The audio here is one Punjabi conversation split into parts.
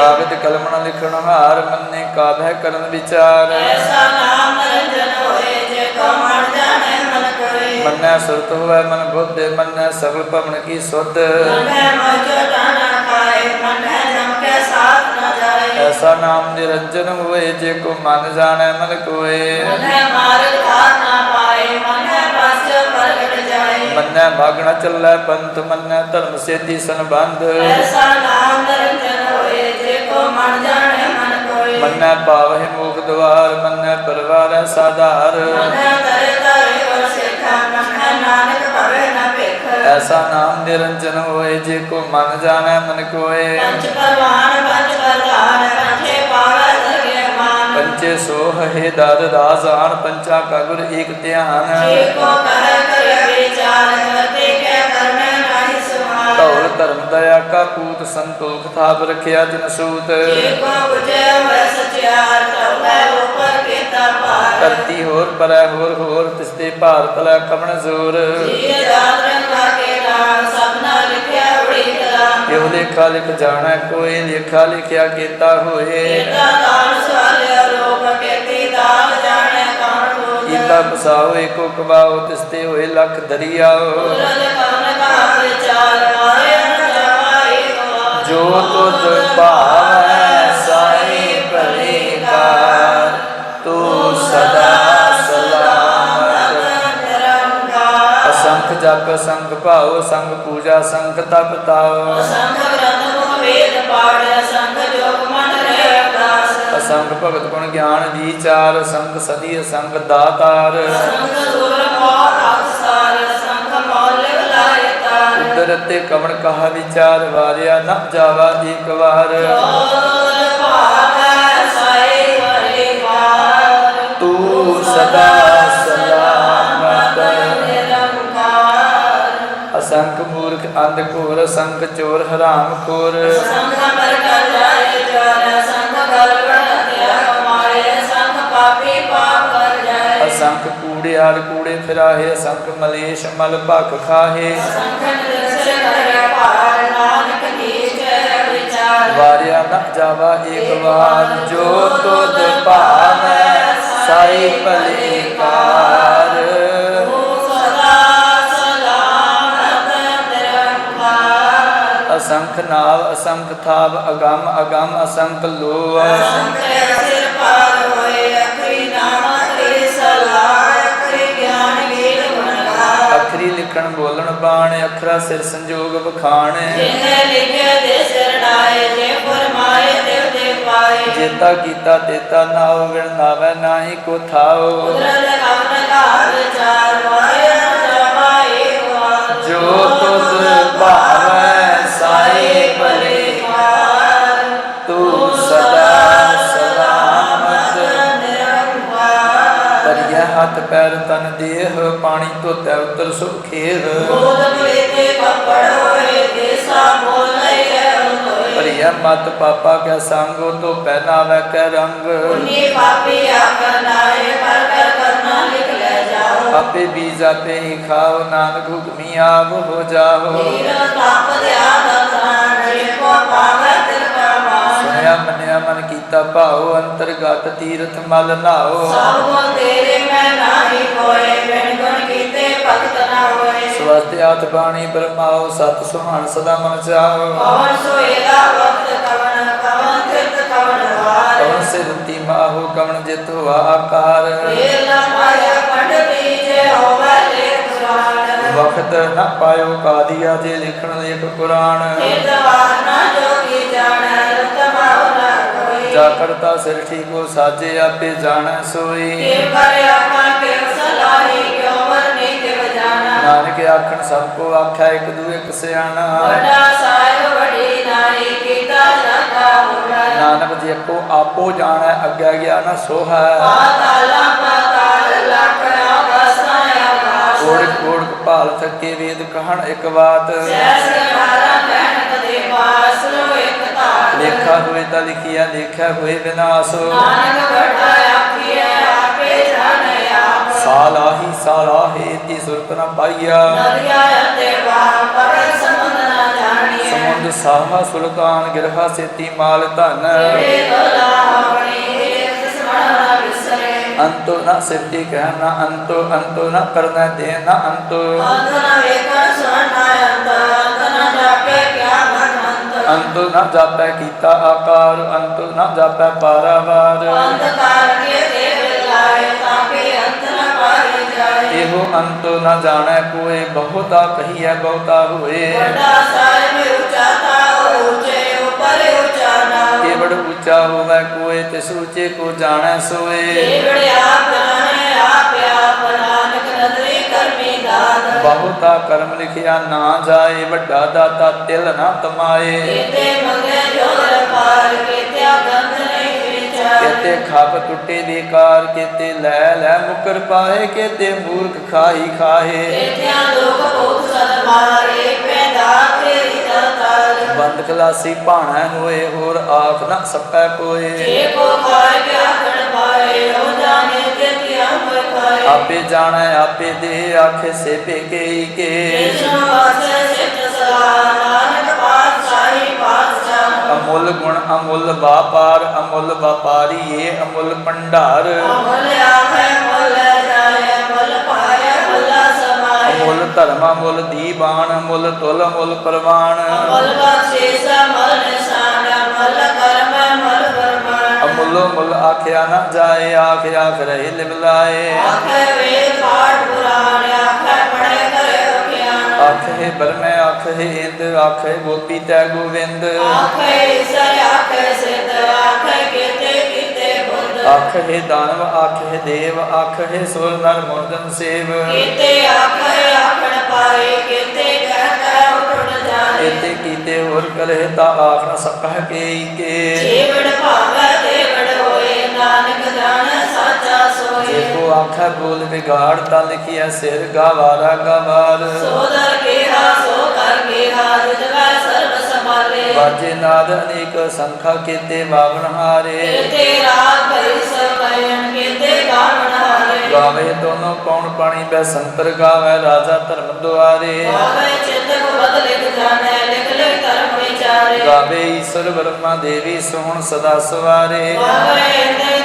ਕਾਗਦ ਕਲਮ ਨ ਲਿਖਣ ਹਾਰ ਮੰਨੇ ਕਾਬਹਿ ਕਰਨ ਵਿਚਾਰ। ਐਸਾ ਨਾਮ ਨਿਰੰਜਨ ਹੋਏ ਜੇ ਕੋ ਮਨ ਜਾਣੇ ਮਨ ਕੋਏ ਮੰਨੈ ਸੁਰਤ ਹੋਵੇ ਮਨ ਬੁੱਧ ਮੰਨੈ ਸਗਲ ਭਵਨ ਕੀ ਸੁਧ। ਮਨੈ ਮੋਜੋ ਟਾਣਾ ਖਾਏ ਮਨੈ ਜਮ ਕੇ ਸਾਥ ਨ ਜਾਏ। ਐਸਾ ਨਾਮ ਨਿਰੰਜਨ ਹੋਏ ਜੇ ਕੋ ਮਨ ਜਾਣੈ ਮਨ ਕੋਏ। ਮਨੈ ਮਾਰਗ ਧਾਰ ਨਾ ਪਾਏ ਮਨੈ ਪਾਸ ਪ੍ਰਗਟ ਜਾਏ। ਮੰਨੈ ਭਾਗਣਾ ਚੱਲੈ ਪੰਥ ਮੰਨੈ ਧਰਮ ਸੇਤੀ ਸੰਬੰਧ। ਐਸਾ ਨਾਮ ਨਿਰੰਜਨ ਮਨ ਜਾਣੇ ਮਨ ਕੋਏ। ਮੰਨੈ ਪਾਵਹਿ ਮੋਖ ਦਵਾਰ ਮੰਨੈ ਪਰਵਾਰੈ ਸਾਧਾਰ। ਮਨੈ ਤਰੇ ਤਰੇ ਹੋ ਸਿੱਖਾ ਮਨੈ ਨਾਨਕ ਭਵੇ ਨ ਭੇਖ। ਐਸਾ ਨਾਮ ਨਿਰੰਜਨ ਹੋਏ ਜੇ ਕੋ ਮਨ ਜਾਣੈ ਮਨ ਕੋਏ। ਪੰਚ ਪਰਵਾਨ ਪੰਚ ਪ੍ਰਧਾਨ ਪੰਚੇ ਪਾਵੈ ਦਰਗੇ ਮਾਨ। ਪੰਚੇ ਸੋਹ ਹੈ ਦਰ ਰਾਜ਼ਾਨ ਪੰਚਾ ਕਾ ਗੁਰ ਏਕ ਧਿਆਨ। ਜੇ ਕੋ ਕਹੈ ਕਰੇ ਵਿਚਾਰ ਕਰਤੇ ਧੌਲ ਧਰਮ ਦਇਆ ਕਾ ਪੂਤ ਸੰਤੋਖ ਥਾਪ ਰਖਿਆ ਜਿਨ ਸੂਤ। ਜੇ ਕੋ ਬੁਝੇ ਹੋਏ ਸਚਿਆਰ ਤਉ ਉਪਰ ਕੀਤਾ ਭਾਰ। ਧਰਤੀ ਹੋਰ ਪਰੈ ਹੋਰ ਹੋਰ ਤਿਸਤੇ ਭਾਰ ਤਲੈ ਕਵਣ ਜ਼ੋਰ। ਇਹੋ ਲੇਖਾ ਲਿਖ ਜਾਣੈ ਕੋਈ ਲੇਖਾ ਲਿਖਿਆ ਕੀਤਾ ਹੋਏ। ਇਹਦਾ ਦਾਨ ਸਵਾਲਿਆ ਲੋਕ ਕੀਤੀ ਜਾਣੇ ਕੌਣ ਕੀਤਾ ਪਸਾਓ ਏਕੋ ਕਬਾਓ ਤਿਸਤੇ ਹੋਏ ਲੱਖ ਦਰਿਆਓ। ਰਲ ਕਵਨ ਗਵਾ ਜੋ ਤੁਧ ਭਾਵੈ ਸਾਈ ਭਲੀ ਕਾਰ ਤੂੰ ਸਦਾ ਸਲਾਮਤ ਨਿਰੰਕਾਰ ਅਸੰਖ ਜਪ ਅਸੰਖ ਭਾਉ ਸੰਗ ਪੂਜਾ ਸੰਖ ਤਪ ਤਾਉ। ਸੰਗ ਗ੍ਰੰਥ ਮੁਖ ਵੇਦ ਪਾੜ ਸੰਗ ਜੋਗ ਮਨ ਰੇ ਅਰਦਾਸ। ਅਸੰਖ ਭਗਤ ਗੁਣ ਗਿਆਨ ਵਿਚਾਰ ਸੰਖ ਸਦੀ ਅਸੰਖ ਦਾਤਾਰ। ਸੰਗ ਵਿਲਾਇਤਾਰ ਉਦਰ ਤੇ ਕਵਣ ਕਹਾ ਵਿਚਾਰ ਵਾਰਿਆ ਨਾ ਜਾਵਾ ਏਕ ਵਾਰ। ਜੋਦ ਭਾਵੈ ਤੂੰ ਸਦਾ ਸਲਾਮਤ ਅਸੰਖ ਮੂਰਖ ਅੰਧ ਘੋਰ, ਅਸੰਖ ਚੋਰ ਹਰਾਮ ਖੋਰ। ਸੰਗ ਮਰ ਕਰ ਅਸੰਖ ਕੂੜਿਆਰ ਕੂੜੇ ਫਿਰਾਹੇ ਅਸੰਖ ਮਲੇਸ਼ ਮਲ ਭਖ ਖਾਹੇ। ਵਾਰਿਆ ਨ ਜਾਵਾ ਏਕ ਵਾਰ ਜੋ ਤੁਧ ਭਾਵੈ ਸਾਈ ਭਲੀ ਕਾਰ ਅਸੰਖ ਨਾਵ ਅਸੰਖ ਥਾਵ ਅਗੰਮ ਅਗੰਮ ਅਸੰਖ ਲੋਹ ਸੰਕਰੇ ਸਿਰ ਪਾਰ ਲਿਖਣ ਬੋਲਣ ਬਾਣ ਅਖਰਾ ਸਿਰ ਸੰਜੋਗ ਬਖਾਣ ਜਿਨੇ ਲਿਖੇ ਦੇ ਸਿਰ ਡਾਏ ਜੇ ਫਰਮਾਏ ਦੇਵ ਦੇ ਪਾਏ। ਜੇਤਾ ਕੀਤਾ ਤੇਤਾ ਨਾਉ ਵਿਣ ਨਾਵੈ ਨਾਹੀ ਕੋ ਥਾਉ ਵਾਇਆ ਜਮਾਏ ਵਾਰ ਜੋ ਤੁਧ ਭਾਵੈ ਪਾਣੀ ਧੋਤੈ ਉਤਰ ਸੁਖੇਰ ਬੋਧ ਬਲੇ ਤੇ ਕੱਪੜ ਹੋਏ ਦੇਸਾ ਬੋਲੇ ਭਰੀਐ ਮਤ ਪਾਪਾ ਕੈ ਸੰਗੋ ਤੋ ਪਹਿਨਾਵੈ ਕੈ ਰੰਗ। ਪੁਨੀ ਪਾਪੀ ਆਖਰ ਨਾਏ ਕਰ ਕਰ ਕਰਨਾ ਲਿਖ ਲੈ ਜਾਓ। ਆਪੇ ਬੀਜ ਆਪੇ ਹੀ ਖਾਓ ਨਾਨਕ ਹੁਕਮੀ ਆਪ ਹੋ ਜਾਓ। ਤੀਰ ਤਪ ਦਿਆ ਦਤਾਨ ਜੇ ਕੋ ਪਾਵੈ ਤਿਲ ਕਾ ਮਾਨ। ਸੁਣਿਆ ਮੰਨਿਆ ਮਨ ਕੀਤਾ ਭਾਉ ਅੰਤਰਗਤ ਤੀਰਥ ਮਲ ਨਾਓ। ਸਭ ਤੇਰੇ ਮੈਂ ਨਾਹੀ ਕੋਏ ਭਗਤ ਨਾ ਹੋਏ। ਸਵਸਤਿ ਆਤ ਬਾਣੀ ਬਰਮਾਓ ਸਤ ਸੁਹਾਣ ਸਦਾ ਮਨ ਚਾਓ ਕਵਨ ਸੋਏਗਾ ਵਕਤ ਕਵਨ ਕਵਨ ਤਿਰਤ ਕਵਨ ਵਾਰ ਕਵਣ ਸਿਰਤੀ ਮਾਹੋ ਕਵਣ ਜਿਤ ਹੋਆ ਆਕਾਰ। ਨਾ ਪਾਇਆ ਪੰਡ ਬੀਜੇ ਹੋਵੇ ਲੇਖ ਸੁਆਣ ਵਖਤ ਨ ਪਾਇਓ ਕਾਦੀਆ ਜੇ ਲਿਖਣ ਲੇਖ ਪੁਰਾਣ। ਨਿਰਵਾਨ ਨਾ ਜੋਗੀ ਜਾਣੈ ਰਤਮਾਉ ਨਾ ਕੋਈ। ਜਾ ਕਰਤਾ ਸਿਰ ਠੀਕੋ ਸਾਜੇ ਆਪੇ ਜਾਣੈ ਸੋਈ। ਕਿਵ ਕਰੇ ਨਾਨਕ ਆਖਣ ਸਭ ਕੋ ਆਖਿਆ ਇੱਕ ਦੂ ਇੱਕ ਸਿਆਣਾ ਵੱਡਾ ਸਾਹਿਬ ਵਡੀ ਨਾਈ ਕੀਤਾ ਜਾਂਦਾ ਹੋਵੇ ਨਾਨਕ ਜੇ ਕੋ ਆਪੋ ਜਾਣੈ ਅੱਗੇ ਗਿਆ ਨਾ ਸੋਹੈ ਪਾਤਾਲਾ ਕੋੜ ਕੋੜ ਭਾਲ ਥੱਕੇ ਵੇਦ ਕਹਣ ਇੱਕ ਬਾਤ। ਸੈਸ ਗਾਰਾ ਕਹਿਣ ਕਦੇ ਪਾਸ ਲੋ ਇੱਕ ਧਾਰ ਲੇਖਾ ਹੋਏ ਤਾਂ ਲਿਖਿਆ ਲੇਖਿਆ ਹੋਏ ਵਿਨਾਸ਼। ਨਾਨਕ ਵੱਡਾ ਤੀ ਸੁਰਤ ਨ ਪਾਈਆ। ਪਰ ਸਮੁੰਦ ਨਾ ਜਾਣੀਐ। ਸਮੁੰਦ ਸਾਹਾ ਸੁਲਤਾਨ ਗਿਰਹਾ ਸੇਤੀ ਮਾਲ ਧਨ। ਆਪਣੀ ਸਮਣਾ ਵਿਸਰੇ। ਅੰਤੋ ਨ ਸਿਰਤੀ ਕਹਿਣਾ ਅੰਤੋ ਅੰਤੋ ਨ ਕਰਨਾ ਦੇ ਨ ਅੰਤੋ। ਅੰਤ ਨ ਵੇਖਣ ਸੁਣਨਾ ਅੰਤ ਅੰਤ ਨ ਜਾਪੇ ਕਿਆ ਮਨ ਅੰਤ। ਅੰਤੋ ਨ ਜਾਪੈ ਕੀਤਾ ਆਕਾਰ ਅੰਤੋ ਨ ਜਾਪੈ ਪਾਰਾਵਾਰ। ਅੰਤ ਕਰਕੇ ਤੇ ਬਿਲਾਏ ਇਹੋ ਅੰਤੋ ਨ ਜਾਣੈ ਕੋਏ ਬਹੁਤਾ ਕਹੀਐ ਬਹੁਤਾ ਹੋਏ। ਵੱਡਾ ਸਾਹਿਬ ਉੱਚਾ ਤਾ ਉੱਚੇ ਉਪਰ ਉੱਚਾ ਨਾਮ ਕੇਵੜ ਉੱਚਾ ਹੋਵੇ ਕੋਏ ਤਿਸ ਉੱਚੇ ਕੋ ਜਾਣੈ ਸੋਏ। ਏਵੜੇ ਆਪ ਜਾਣੇ ਆਪ ਆਪ ਨਾਨਕ ਨਦਰੀ ਕਰਮੀ ਦਾਤ। ਬਹੁਤਾ ਕਰਮ ਲਿਖਿਆ ਨਾ ਜਾਏ ਵੱਡਾ ਦਾਤਾ ਤਿਲ ਨਾ ਤਮਾਏ। ਕੀਤੇ ਮੰਗੇ ਜੋਰ ਪਾਰ ਕੀਤਿਆ ਕੇਤੇ ਖੱਪ ਟੁੱਟੇ ਦੇ ਕਾਰ ਕੇਤੇ ਲੈ ਲੈ ਮੁਕਰ ਪਾਏ ਕੇਤੇ ਮੂਰਖ ਖਾਈ ਖਾਏ। ਕੀਤਿਆ ਲੋਕ ਬਹੁਤ ਸਦ ਮਾਰੇ ਪੈਦਾ ਤੇਰੀ ਦਤਾਰ ਬੰਦ ਖਲਾਸੀ ਭਾਣਾ ਹੋਏ ਹੋਰ ਆਖ ਨਾ ਸਪੈ ਕੋਏ ਜੇ ਕੋ ਖਾਏ ਕਿਆ ਖੜ ਪਾਏ ਉਹ ਜਾਣੇ ਤੇ ਕਿਆ ਹੋਏ ਖਾਏ ਆਪੇ ਜਾਣੈ ਆਪੇ ਦੇ ਆਖੇ ਸੇਪੇ ਕੇ। ਕ੍ਰਿਸ਼ਨ ਵਾਸੇ ਸਿੱਧ ਸਲਾਹ ਅਮੁੱਲ ਵਾਪਾਰ ਅਮੁੱਲ ਵਪਾਰੀ ਏ ਅਮੁੱਲ ਭੰਡਾਰ। ਅਮਲ ਆਖੇ ਮੁੱਲ ਜਾਏ ਮੁੱਲ ਪਾਏ ਮੁੱਲਾ ਸਮਾਏ। ਅਮੁੱਲ ਧਰਮ ਅਮੁੱਲ ਦੀਵਾਨ ਅਮੁੱਲ ਤੁਲ ਅਮੁੱਲ ਪ੍ਰਵਾਨ। ਅਮਲ ਬਖਸ਼ਿਸ਼ ਅਮਲ ਨਿਸ਼ਾਨ ਅਮਲ ਕਰਮ ਅਮਲ ਫਰਮਾਨ ਅਮੁੱਲੋ ਮੁੱਲ ਆਖਿਆ ਨਾ ਜਾਏ ਆਖ ਆਖ ਰਹੇ ਲਿਵਲਾਏ। ਆਖੇ ਵੇਦ ਪਾਠ ਆਖੇ ਬਰਮੈ ਆਖੇ ਇੰਦ ਆਖੇ ਗੋਪੀ ਤੈ ਗੋਵਿੰਦ। ਆਖੇ ਈਸਰ ਆਖੇ ਸਿੱਧ ਆਖੇ ਕੀਤੇ ਕੀਤੇ ਬੁੱਧ। ਆਖੇ ਦਾਨਵ ਆਖੇ ਦੇਵ ਆਖੇ ਸੁਰ ਨਰ ਮੁਰਦਨ ਸੇਵ। ਕੀਤੇ ਆਖੇ ਆਖਣ ਪਾਏ ਕੀਤੇ ਕਹਿ ਕਹਿ ਉਠੜ ਜਾਏ। ਇਤੇ ਕੀਤੇ ਹੋਰ ਕਰੇ ਤਾ ਆਖ ਨ ਸਕਹਿ ਕੇਈ ਕੇ। ਜੀਵੜ ਭਾਵੈ ਦੇਵੜ ਹੋਏ ਨਾਨਕ ਜਾਣੈ ਸਾਚਾ ਜੇ ਕੋ ਆਖੈ ਬੋਲ ਵਿਗਾੜ ਤਾਂ ਲਿਖਿਆ ਸਿਰ ਗਾਵਾਰਾ ਗਵਾਰ ਸੋ ਵਾਜੇ ਨਾਦ ਅਨੇਕ ਸੰਖਾ ਕੀਤੇ ਬਾਵਨ ਹਾਰੇ। ਕੀਤੇ ਰਾਗ ਭਈ ਕਹਿਣ ਕੀਤੇ ਗਾਵਣ ਹਾਰੇ। ਗਾਵੇ ਦੋਨੋਂ ਕੌਣ ਪਾਣੀ ਬੈ ਸੰਤਰ ਗਾਵੇ ਰਾਜਾ ਧਰਮ ਦੁਆਰੇ। ਗਾਵੇ ਚਿਤ ਬਦਲਿਕ ਜਾਣੈ ਲਿਖ ਲਿਖ ਧਰਮ ਵਿਚਾਰੇ। ਗਾਵੇ ਈਸ਼ਰ ਬ੍ਰਹਮਾ ਦੇਵੀ ਸੋਹਣ ਸਦਾ ਸਵਾਰੇ। ਗਾਵੇ ਇੰਦੇ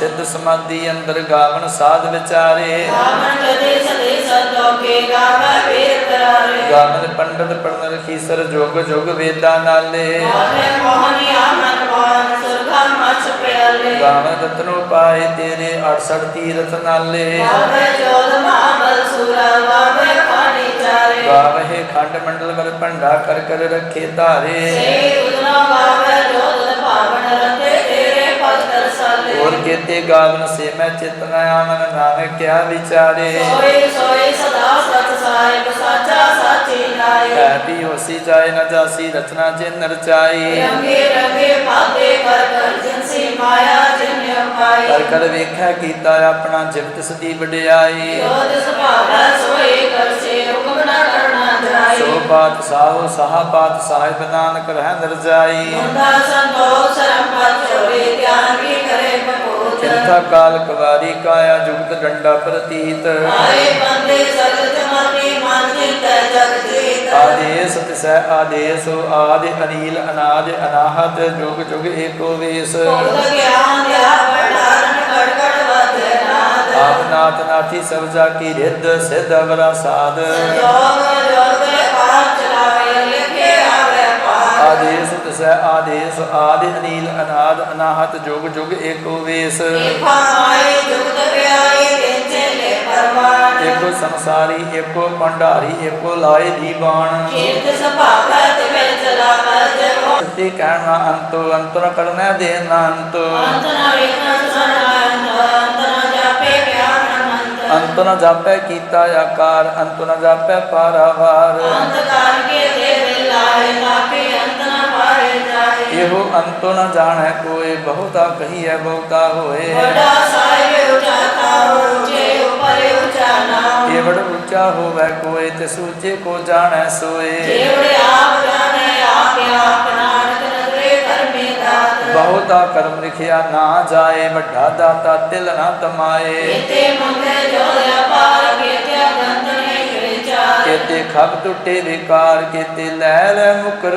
ਸਿੱਧ ਸਮਾਧੀ ਅੰਦਰ ਗਾਵਨ ਸਾਧ ਵਿਚਾਰੇ। ਗਾਵਣ ਕਦੇ ਸਦੇ ਸੰਤੋਖੇ ਗਾਵੇ ਵੀਰ ਕਰਾਰੇ। ਗਾਵਨ ਪੰਡਤ ਪੜਨ ਰਖੀ ਸਰ ਜੋਗ ਜੋਗ ਵੇਦਾਂ ਨਾਲੇ। ਗਾਵੇ ਮੋਹਨੀ ਆਮਨ ਮੋਹਨ ਸੁਰਗਾ ਮਛ ਪਿਆਲੇ। ਗਾਵਨ ਰਤਨੋ ਪਾਏ ਤੇਰੇ 68 ਤੀਰਥ ਨਾਲੇ। ਗਾਵੇ ਜੋਧ ਮਹਾਬਲ ਸੂਰਾ ਗਾਵੇ ਪਾਣੀ ਚਾਰੇ। ਗਾਵਹਿ ਖੰਡ ਮੰਡਲ ਵਰ ਭੰਡਾ ਕਰ ਕਰ ਰੱਖੇ ਧਾਰੇ। ਸੇ ਉਦਨਾ ਗਾਵੇ ਜੋਧ ਹੋਰ ਕੀਤੇ ਗਾਵਨ ਸੇ ਮੈਂ ਚਿਤ ਨ ਨਾਨਕ ਕਿਆ ਵਿਚਾਰੇ। ਸੋਈ ਸੋਈ ਸਦਾ ਸਤ ਸਾਹਿਬ ਸਾਚਾ ਸਾਚੀ ਲਾਏ ਹੈ ਵੀ ਹੋਸੀ ਜਾਏ ਨ ਜਾਸੀ ਰਚਨਾ ਜਿਨ ਰਚਾਈ ਰੰਗੇ ਰੰਗੇ ਪਾਤੇ ਕਰ ਕਰ ਜਿਨਸੀ ਮਾਇਆ ਜਿਨ ਪਾਈ ਕਰ ਕਰ ਵੇਖਿਆ ਕੀਤਾ ਆਪਣਾ ਜਿਵਤ ਸਦੀ ਵਡਿਆਈ ਜੋਤ ਸੁਭਾਵੈ ਸੋਈ ਕਰਸੇ ਹੁਕਮ ਨਾ ਕਰਨਾ ਜਾਈ ਸੋ ਬਾਤ ਸਾਹੋ ਸਾਹਾ ਬਾਤ ਸਾਹਿਬ ਨਾਨਕ ਰਹਿ ਨਰਜਾਈ ਮੁੰਡਾ ਸੰਤੋਖ ਸਰਮ ਪਤ ਚੋਰੀ ਗਿਆਨ ਕਰੇ ਕਿੰਥਾ ਕਾਲ ਕਵਾਰੀ ਕਾਇਆ ਜੁਗਤ ਡੰਡਾ ਪ੍ਰਤੀਤ। ਆਏ ਬੰਦੇ ਸਗਤ ਮਤੀ ਮਨ ਚਿਤੈ ਜਗ ਜੀਤ। ਆਦੇਸ ਤਿਸੈ ਆਦੇਸ ਆਦਿ ਅਨੀਲ ਅਨਾਦ ਅਨਾਹਤ ਜੁਗ ਜੁਗ ਏਕੋ ਵੇਸ। ਭਗਤ ਗਿਆਨ ਦਿਆ ਪੜਾਰਨ ਕੜ ਕੜ ਵਾਜੈ ਨਾਦ ਆਪ ਨਾਥ ਨਾਥੀ ਸਭ ਜਾ ਕੀ ਰਿੱਧ ਸਿੱਧ ਅਵਰਾ ਸਾਧ। ਜੋਗ ਜੋਗ ਤਿਸੈ ਆਦੇਸ ਆਦਿ ਅਨੀਲ ਅਨਾਦ ਅਨਾਹਤ ਜੁਗ ਜੁਗ ਏਕੋ ਵੇਸ। ਏਕੋ ਸੰਸਾਰੀ ਏਕੋ ਭੰਡਾਰੀ ਏਕੋ ਲਾਏ ਕੀਰਤ ਚਲਾਵੈ ਜਗੋ। ਤੇ ਕਹਿਣਾ ਅੰਤੋ ਅੰਤਰ ਕਰਨਾ ਦੇਨਾ ਅੰਤੋ ਅੰਤ ਨ ਵੇਖਣ ਅੰਤ ਨ ਜਾਪੇ ਗਿਆਨ ਮੰਤ ਅੰਤ ਨ ਜਾਪੈ ਕੀਤਾ ਆਕਾਰ ਅੰਤ ਨ ਜਾਪੈ ਪਾਰਾਵਾਰ। ਅੰਤ ਕਾਲ ਕੇ ਦੇ ਲਾਏ ਇਹੋ ਅੰਤੋ ਨ ਜਾਣੈ ਕੋਏ ਬਹੁਤਾ ਕਹੀਐ ਬਹੁਤਾ ਹੋਏ। ਵੱਡਾ ਸਾਹਿਬ ਉਚਾਤਾ ਉੱਚੇ ਉਪਰ ਉੱਚਾ ਨਾਮ। ਏਵੜ ਉੱਚਾ ਹੋਵੇ ਕੋਏ ਤੇ ਸੂਚੇ ਕੋ ਜਾਣੈ ਸੋਏ। ਜੇਵੜੇ ਆਪ ਜਾਣੇ ਆਪ ਆਪ ਨਾਨਕ ਨਦਰੇ ਕਰਮੀ ਦਾਤ। ਬਹੁਤਾ ਕਰਮ ਲਿਖਿਆ ਨਾ ਜਾਏ ਵੱਡਾ ਦਾਤਾ ਤਿਲ ਨਾ ਤਮਾਏ। ਕੀਤੇ ਮੰਗੇ ਜੋ ਅਪਾਰ ਕੀਤਿਆ ਗੰਧ ਨਹੀਂ ਵਿਚਾਰ ਕੇਤੇ ਖਬ ਟੁੱਟੇ ਵਿਕਾਰ ਕੇਤੇ ਲੈ ਲੈ ਮੁਕਰ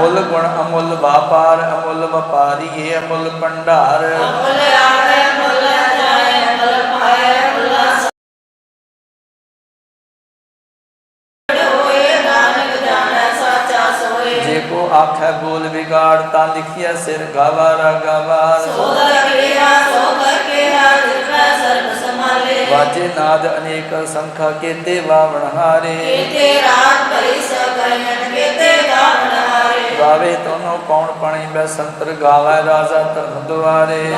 ਅਮੁੱਲ ਗੁਣ ਅਮੁੱਲ ਵਾਪਾਰ ਅਮੁੱਲ ਵਪਾਰੀਏ ਅਮੁੱਲ ਭੰਡਾਰ। ਮੁੱਲ ਆਵੇ ਮੁੱਲ ਜਾਏ ਮੁੱਲ ਪਾਏ ਮੁੱਲ ਹੋਏ ਨਾਨਕ ਜਾਣੈ ਸਾਚਾ ਸੋਏ। ਜੇ ਕੋ ਆਖੈ ਬੋਲ ਵਿਗਾੜ ਤਾਂ ਲਿਖਿਆ ਸਿਰ ਗਾਵਾ ਰਗਾਵਾਰ ਸੋਦਰ ਕਿਰਿਆ ਸੋਦਰ ਕਿਰਿਆ ਜਿਤਨਾ ਸਰਬ ਸੰਭਾਲੇ। ਵਾਜੇ ਨਾਦ ਅਨੇਕ ਸੰਖਾ ਕੇਤੇ ਵਾਵਣ ਹਾਰੇ। ਕੀਤੇ ਰਾਤ ਗਾਵਣ ਹਾਰੇ ਗਾਵੇ ਤੋਨੋ ਕੌਣ ਪਣੀ? ਬੈ ਸੰਤਰ ਗਾਵੇ ਰਾਜਾ ਧਰਮ ਦੁਆਰੇ।